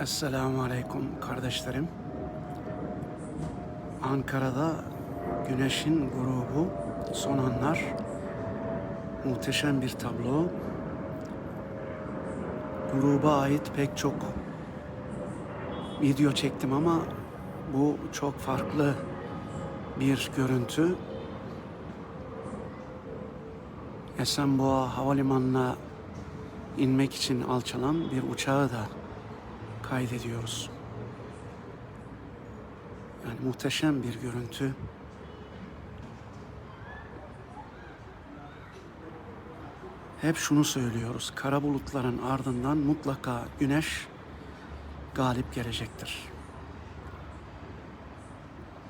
Esselamu Aleyküm kardeşlerim. Ankara'da güneşin grubu son anlar. Muhteşem bir tablo. Gruba ait pek çok video çektim ama bu çok farklı bir görüntü. Esenboğa Havalimanı'na inmek için alçalan bir uçağı da kaydediyoruz. Yani muhteşem bir görüntü. Hep şunu söylüyoruz. Kara bulutların ardından mutlaka güneş galip gelecektir.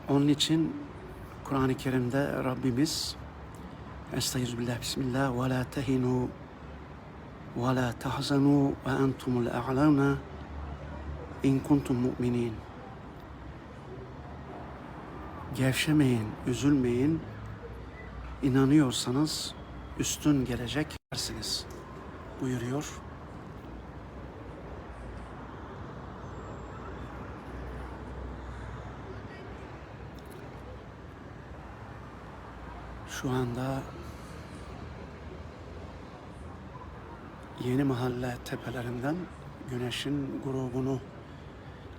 Onun için Kur'an-ı Kerim'de Rabbimiz Estağfirullah, Bismillah ve la tehinu ve la tahzanu ve entumul a'lana in kuntum mu'minin. Gevşemeyin, üzülmeyin. İnanıyorsanız üstün gelecek dersiniz buyuruyor. Şu anda Yeni Mahalle tepelerinden güneşin grubunu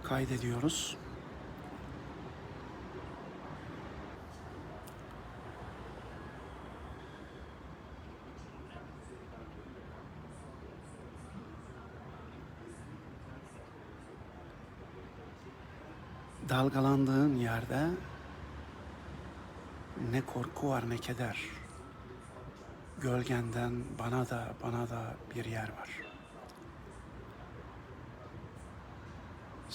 kaydediyoruz. Dalgalandığın yerde ne korku var ne keder. Gölgenden bana da bana da bir yer var.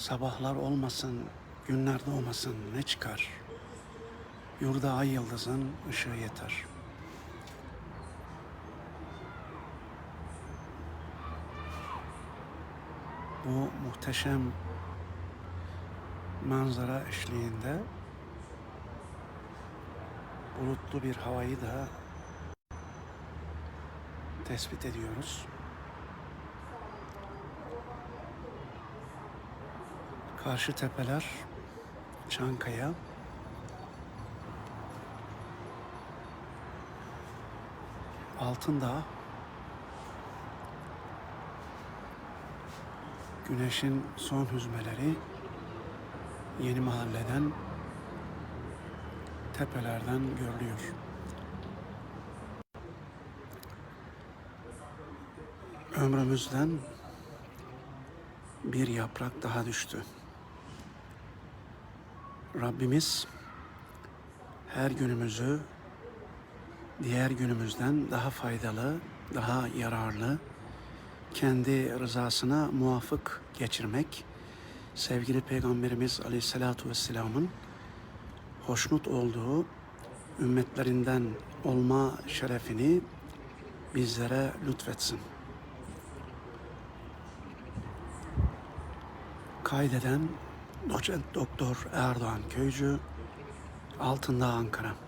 Sabahlar olmasın, günler doğmasın ne çıkar? Yurda ay yıldızın ışığı yeter. Bu muhteşem manzara eşliğinde bulutlu bir havayı da tespit ediyoruz. Karşı tepeler Çankaya. Altındağ Güneşin son hüzmeleri Yeni Mahalle'den tepelerden görülüyor. Ömrümüzden bir yaprak daha düştü. Rabbimiz her günümüzü diğer günümüzden daha faydalı, daha yararlı, kendi rızasına muvafık geçirmek, sevgili Peygamberimiz Aleyhisselatü Vesselam'ın hoşnut olduğu ümmetlerinden olma şerefini bizlere lütfetsin. Kaydeden doçent doktor Erdoğan Köycü, Altındağ Ankara.